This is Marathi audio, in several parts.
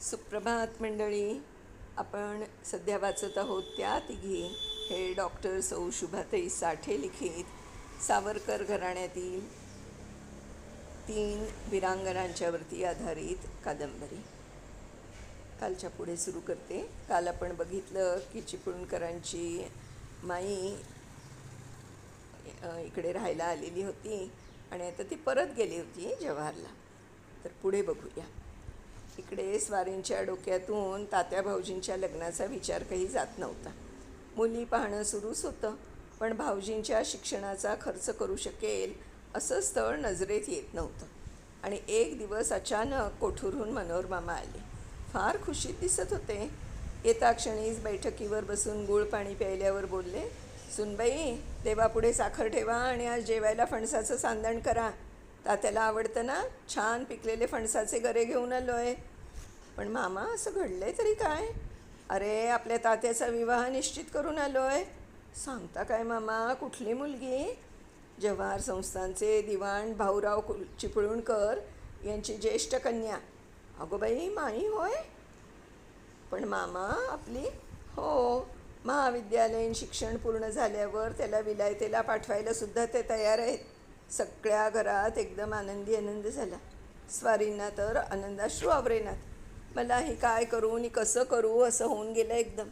सुप्रभात मंडळी. आपण सध्या वाचत आहोत त्या तिघी. हे डॉक्टर सौ शुभाताई साठे लिखित सावरकर घराण्यातील तीन वीरांगणांच्यावरती आधारित कादंबरी. कालच्या पुढे सुरू करते. काल आपण बघितलं की चिपळूणकरांची माई इकडे राहायला आलेली होती आणि आता ती परत गेली होती जवाहरला. तर पुढे बघूया. इकडे स्वारींच्या डोक्यातून तात्या भाऊजींच्या लग्नाचा विचार काही जात नव्हता. मुली पाहणं सुरूच होतं पण भाऊजींच्या शिक्षणाचा खर्च करू शकेल असं स्थळ नजरेत येत नव्हतं. आणि एक दिवस अचानक कोठूरहून मनोहर मामा आले. फार खुशीत दिसत होते. येता क्षणीच बैठकीवर बसून गुळ पाणी प्यायल्यावर बोलले सुनबाई देवापुढे साखर ठेवा आणि आज जेवायला फणसाचं सांदण करा. तात्याला आवडतं ना छान पिकलेले फणसाचे गरे घेऊन आलो आहे पण मामा असं घडलं आहे तरी काय? अरे आपल्या तात्याचा विवाह निश्चित करून आलो आहे सांगता काय मामा कुठली मुलगी? जवाहर संस्थांचे दिवाण भाऊराव कुल चिपळूणकर यांची ज्येष्ठ कन्या. अगो बाई माई होय? पण मामा आपली हो. महाविद्यालयीन शिक्षण पूर्ण झाल्यावर त्याला विलायतेला पाठवायला सुद्धा ते तयार आहेत. सगळ्या घरात एकदम आनंदी आनंद झाला. स्वारींना तर आनंदाश्रू आवरेनात. मला हे काय करू आणि कसं करू असं होऊन गेलं एकदम.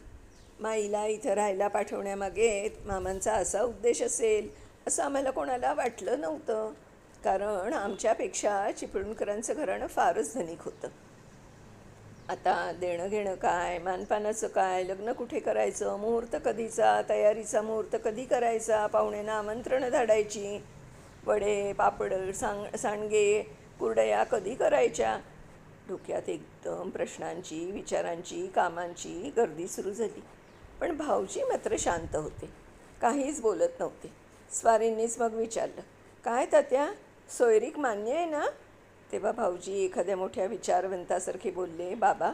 माईला इथं राहायला पाठवण्यामागे मामांचा असा उद्देश असेल असं आम्हाला कोणाला वाटलं नव्हतं. कारण आमच्यापेक्षा चिपळूणकरांचं घराणं फारच धनिक होतं. आता देणं घेणं काय मानपानाचं काय लग्न कुठे करायचं मुहूर्त कधीचा तयारीचा मुहूर्त कधी करायचा पाहुण्यांना आमंत्रणं धाडायची वडे पापड सांग सांडगे कुरडया कधी करायच्या? डोक्यात एकदम प्रश्नांची विचारांची कामांची गर्दी सुरू झाली. पण भाऊजी मात्र शांत होते. काहीच बोलत नव्हते. स्वारींनीच मग विचारलं काय तात्या? सोयरीक मान्य आहे ना? तेव्हा भाऊजी एखाद्या मोठ्या विचारवंतासारखे बोलले बाबा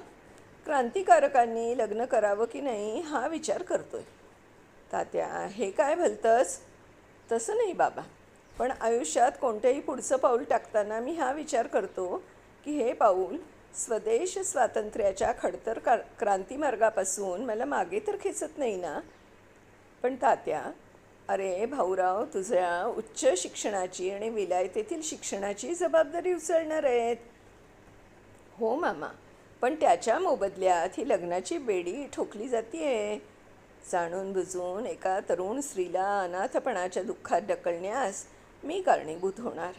क्रांतिकारकांनी लग्न करावं की नाही हा विचार करतोय. तात्या हे काय भलतंच? तसं नाही बाबा. पण आयुष्यात कोणतंही पुढचं पाऊल टाकताना मी हा विचार करतो की हे पाऊल स्वदेश स्वातंत्र्याच्या खडतर का क्रांतिमार्गापासून मला मागे तर खेचत नाही ना? पण तात्या अरे भाऊराव तुझ्या उच्च शिक्षणाची आणि विलायतेतील शिक्षणाची जबाबदारी उचलणार आहेत. हो मामा पण त्याच्या मोबदल्यात ही लग्नाची बेडी ठोकली जाते जाणून बुजून एका तरुण स्त्रीला अनाथपणाच्या दुःखात ढकलण्यास मी कारणीभूत होणार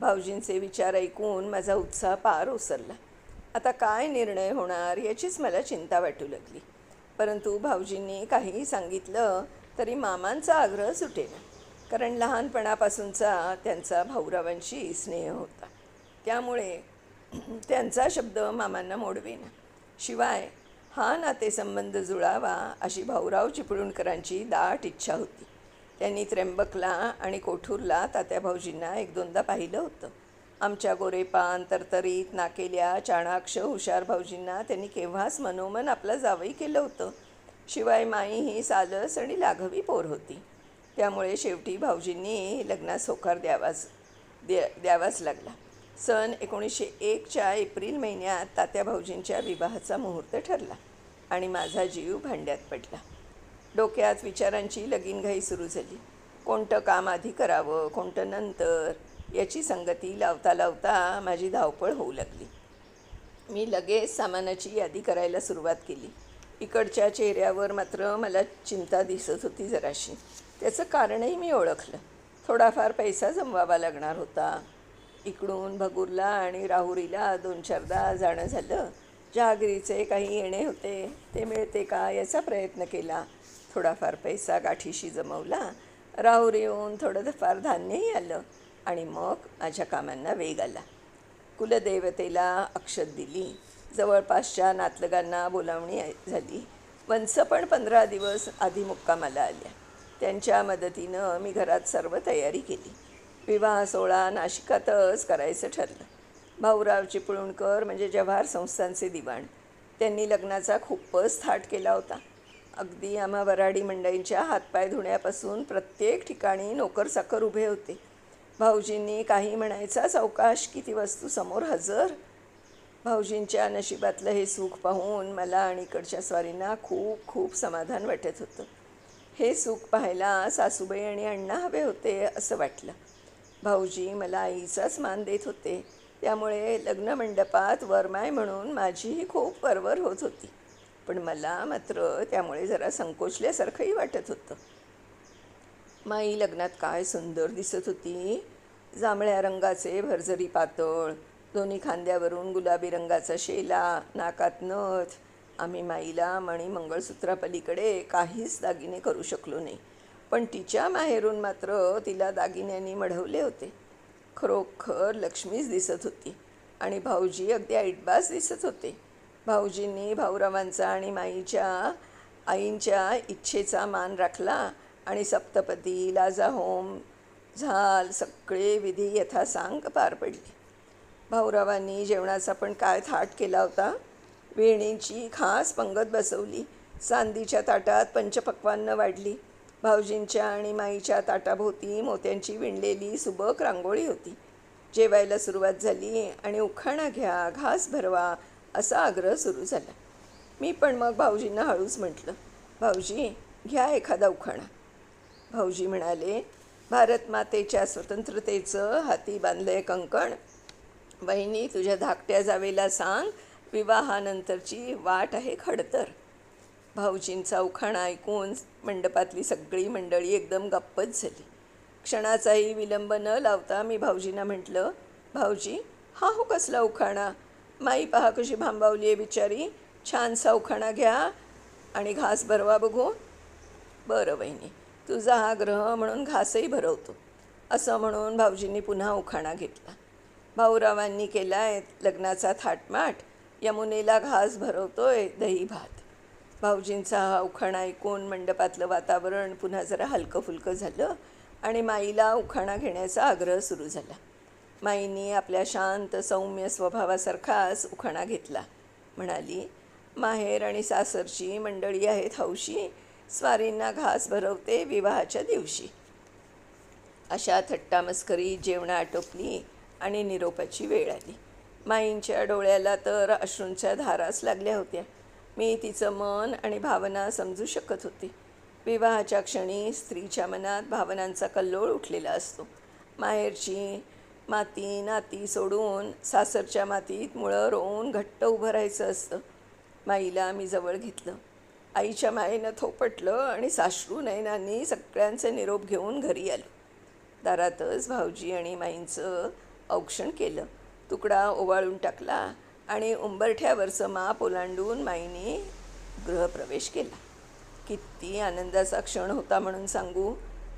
भाऊजींचे विचार ऐकून माझा उत्साह पार ओसरला. आता काय निर्णय होणार याचीच मला चिंता वाटू लागली. परंतु भाऊजींनी काहीही सांगितलं तरी मामांचा आग्रह सुटेना. कारण लहानपणापासूनचा त्यांचा भाऊरावांशी स्नेह होता. त्यामुळे त्यांचा शब्द मामांना मोडवेना. शिवाय हा नातेसंबंध जुळावा अशी भाऊराव चिपळूणकरांची दाट इच्छा होती. त्यांनी त्र्यंबकला आणि कोठूरला तात्या भाऊजींना एक दोनदा पाहिलं होतं. आमच्या गोरेपान तरतरीत नाकेल्या चाणाक्ष हुशार भाऊजींना त्यांनी केव्हाच मनोमन आपला जावई केलं होतं. शिवाय माई ही सालस आणि लाघवी पोर होती. त्यामुळे शेवटी भाऊजींनी लग्नास होकार द्यावाच द्या द्यावाच लागला. सन एकोणीसशे एकच्या एप्रिल महिन्यात तात्या भाऊजींच्या विवाहाचा मुहूर्त ठरला आणि माझा जीव भांड्यात पडला. डोक्यात विचारांची लगीनघाई सुरू झाली. कोणतं काम आधी करावं कोणतं नंतर याची संगती लावता लावता माझी धावपळ होऊ लागली. मी लगेच सामानाची यादी करायला सुरुवात केली. इकडच्या चेहऱ्यावर मात्र मला चिंता दिसत होती जराशी. त्याचं कारणही मी ओळखलं. थोडाफार पैसा जमवावा लागणार होता. इकडून भगूरला आणि राहुरीला दोन चारदा जाणं झालं. जहागिरीचे काही येणे होते ते मिळते का याचा प्रयत्न केला. थोडाफार पैसा गाठीशी जमवला. राहूर येऊन थोडं फार धान्यही आलं आणि मग माझ्या कामांना वेग आला. कुलदेवतेला अक्षत दिली. जवळपासच्या नातलगांना बोलावणी झाली. वंस पण पंधरा दिवस आधी मुक्कामाला आल्या. त्यांच्या मदतीनं मी घरात सर्व तयारी केली. विवाह सोहळा नाशिकातच करायचं ठरलं. भाऊराव चिपळूणकर म्हणजे जवाहर संस्थांचे दिवाण. त्यांनी लग्नाचा खूपच थाट केला होता. अगदी आम्हा वराडी मंडळींच्या हातपाय धुण्यापासून प्रत्येक ठिकाणी नोकरसाकर उभे होते. भाऊजींनी काही म्हणायचाच अवकाश की ती वस्तू समोर हजर? भाऊजींच्या नशिबातलं हे सुख पाहून मला आणि इकडच्या स्वारींना खूप खूप समाधान वाटत होतं. हे सुख पाहायला सासूबाई आणि अण्णा हवे होते असं वाटलं. भाऊजी मला आईचाच मान देत होते. त्यामुळे लग्नमंडपात वरमाय म्हणून माझीही खूप वरवर होत होती. पण मला मात्र त्यामुळे जरा संकोचल्यासारखंही वाटत होतं. माई लग्नात काय सुंदर दिसत होती. जांभळ्या रंगाचे भरजरी पातळ दोन्ही खांद्यावरून गुलाबी रंगाचा शेला नाकात नथ. आम्ही माईला मणी मंगळसूत्रापलीकडे काहीच दागिने करू शकलो नाही. पण तिच्या माहेरून मात्र तिला दागिन्यांनी मढवले होते. खरोखर लक्ष्मीच दिसत होती. आणि भाऊजी अगदी ऐटबास दिसत होते. भाऊजींनी भाऊरावांचा आणि माईच्या आईंच्या इच्छेचा मान राखला आणि सप्तपदी लाजाहोम झाल सगळे विधी यथासांग पार पडले. भाऊरावांनी जेवणाचा पण काय थाट केला होता. वेणींची खास पंगत बसवली. चांदीच्या ताटात पंचपक्वान्न वाढली. भाऊजींच्या आणि माईच्या ताटाभोवती मोत्यांची विणलेली सुबक रांगोळी होती. जेवायला सुरुवात झाली आणि उखाणा घ्या घास भरवा असा आग्रह सुरू झाला. मी पण मग भाऊजींना हळूच म्हटलं भाऊजी घ्या एखादा उखाणा. भाऊजी म्हणाले भारत मातेच्या स्वतंत्रतेचं हाती बांधलंय कंकण. वहिनी तुझ्या धाकट्या जावेला सांग विवाहानंतरची वाट आहे खडतर. भाऊजींचा उखाणा ऐकून मंडपातली सगळी मंडळी एकदम गप्पच झाली. क्षणाचाही विलंब न लावता मी भाऊजींना म्हटलं भाऊजी हा हो कसला उखाणा? माई पहा कशी भांबावली आहे बिचारी. छानसा उखाणा घ्या आणि घास भरवा बघू. बरं वहिनी तुझा हा ग्रह म्हणून घासही भरवतो. असं म्हणून भाऊजींनी पुन्हा उखाणा घेतला. भाऊरावांनी केला आहे लग्नाचा थाटमाट. यमुनेला घास भरवतोय दही भात भाऊजींचा हा उखाणा ऐकून मंडपातलं वातावरण पुन्हा जरा हलकं फुलकं झालं आणि माईला उखाणा घेण्याचा आग्रह सुरू झाला. माईनी आपल्या शांत सौम्य स्वभावासारखाच उखाणा घेतला. म्हणाली माहेर आणि सासरची मंडळी आहेत हौशी स्वारींना घास भरवते विवाहाच्या दिवशी. अशा थट्टामस्करी जेवणं आटोपली आणि निरोपाची वेळ आली. माईंच्या डोळ्याला तर अश्रूंच्या धाराच लागल्या होत्या. मी तिचं मन आणि भावना समजू शकत होते. विवाहाच्या क्षणी स्त्रीच्या मनात भावनांचा कल्लोळ उठलेला असतो. माहेरची माती नाती सोडून सासरच्या मातीत मुळं रोवून घट्ट उभं राहायचं असतं. माईला मी जवळ घेतलं. आईच्या मायेनं थोपटलं आणि साश्रू नयनांनी सगळ्यांचे निरोप घेऊन घरी आलो. दारातच भाऊजी आणि माईंचं औक्षण केलं. तुकडा ओवाळून टाकला. आणि उंबरठ्यावरचं माप ओलांडून माईने गृहप्रवेश केला. किती आनंदाचा क्षण होता म्हणून सांगू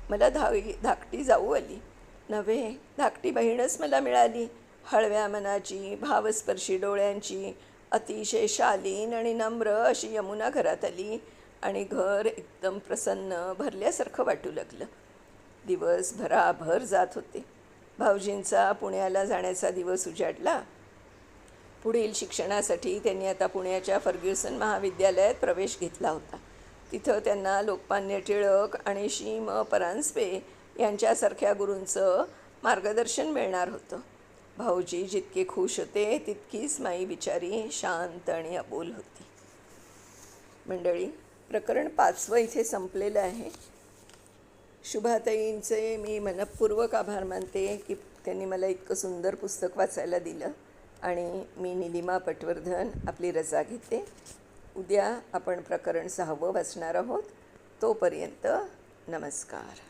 मला धावी धाकटी जाऊ आली. नव्हे धाकटी बहीणच मला मिळाली. हळव्या मनाची भावस्पर्शी डोळ्यांची अतिशय शालीन आणि नम्र अशी यमुना घरात आली आणि घर एकदम प्रसन्न भरल्यासारखं वाटू लागलं. दिवस भराभर जात होते. भाऊजींचा पुण्याला जाण्याचा दिवस उजाडला. पुढील शिक्षणासाठी त्यांनी आता पुण्याच्या फर्ग्युसन महाविद्यालयात प्रवेश घेतला होता. तिथं त्यांना लोकमान्य टिळक आणि शी म परांजपे यांच्यासारख्या गुरूंचं मार्गदर्शन मिळणार होतं. भाऊजी जितके खुश होते तितकीच माई बिचारी शांत आणि अबोल होती. मंडळी प्रकरण पाचवं इथे संपलेलं आहे. शुभाताईंचे मी मनपूर्वक आभार मानते की त्यांनी मला इतकं सुंदर पुस्तक वाचायला दिलं. आणि मी निलिमा पटवर्धन आपली रजा घेते. उद्या आपण प्रकरण सहावं वाचणार आहोत. तोपर्यंत नमस्कार.